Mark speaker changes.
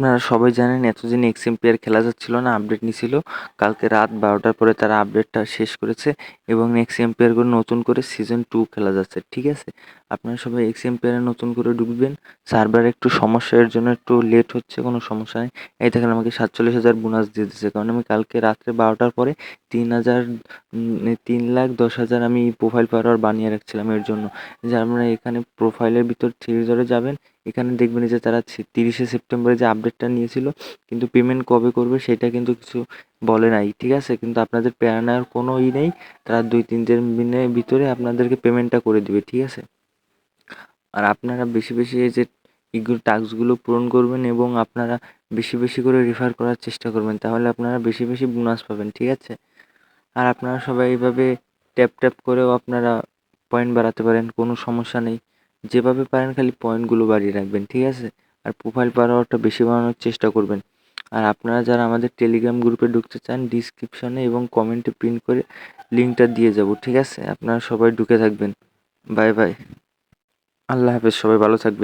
Speaker 1: আপনারা সবাই জানেন, এতদিন এক্সএমপিআর খেলা যাচ্ছিল না আপডেট নিছিল। কালকে রাত বারোটার পরে তারা আপডেটটা শেষ করেছে এবং নেক্সট প্লেয়ারগুলো নতুন করে সিজন টু খেলা যাচ্ছে, ঠিক আছে? আপনারা সবাই এক্স এম্পিয়ারে নতুন করে ঢুকবেন। সার্ভার একটু সমস্যার জন্য একটু লেট হচ্ছে, কোনো সমস্যা নেই। এই দেখেন, আমাকে সাতচল্লিশ হাজার বোনাস দিয়ে দিচ্ছে কারণ আমি কালকে রাত্রে বারোটার পরে তিন হাজার তিন লাখ, দশ হাজার আমি প্রোফাইল পাওয়ার বানিয়ে রাখছিলাম এর জন্য। যে আপনারা এখানে প্রোফাইলের ভিতর থ্রি ধরে যাবেন, এখানে দেখবেন যে তারা তিরিশে সেপ্টেম্বরে যে আপডেটটা নিয়েছিল, কিন্তু পেমেন্ট কবে করবে সেটা কিন্তু কিছু বলে নাই, ঠিক আছে? কিন্তু আপনাদের প্যারা নেওয়ার কোনো ই নেই, তারা দুই, তিন দিনের ভিতরে আপনাদেরকে পেমেন্টটা করে দিবে, ঠিক আছে? আর আপনারা বেশি বেশি এই যে এগুলো টাস্কগুলো পূরণ করবেন এবং আপনারা বেশি বেশি করে রেফার করার চেষ্টা করবেন, তাহলে আপনারা বেশি বেশি বোনাস পাবেন, ঠিক আছে? আর আপনারা সবাই এইভাবে ট্যাপ ট্যাপ করেও আপনারা পয়েন্ট বাড়াতে পারেন, কোনো সমস্যা নেই। যেভাবে পারেন খালি পয়েন্টগুলো বাড়িয়ে রাখবেন, ঠিক আছে? আর প্রোফাইল পাওয়ারটা বেশি বাড়ানোর চেষ্টা করবেন। আর আপনারা যারা আমাদের টেলিগ্রাম গ্রুপে ঢুকতে চান ডিসক্রিপশনে এবং কমেন্টে প্রিন্ট করে লিঙ্কটা দিয়ে যাব, ঠিক আছে? আপনারা সবাই ঢুকে থাকবেন। বাই বাই আল্লাহ হাফেজ, সবাই ভালো থাকবেন।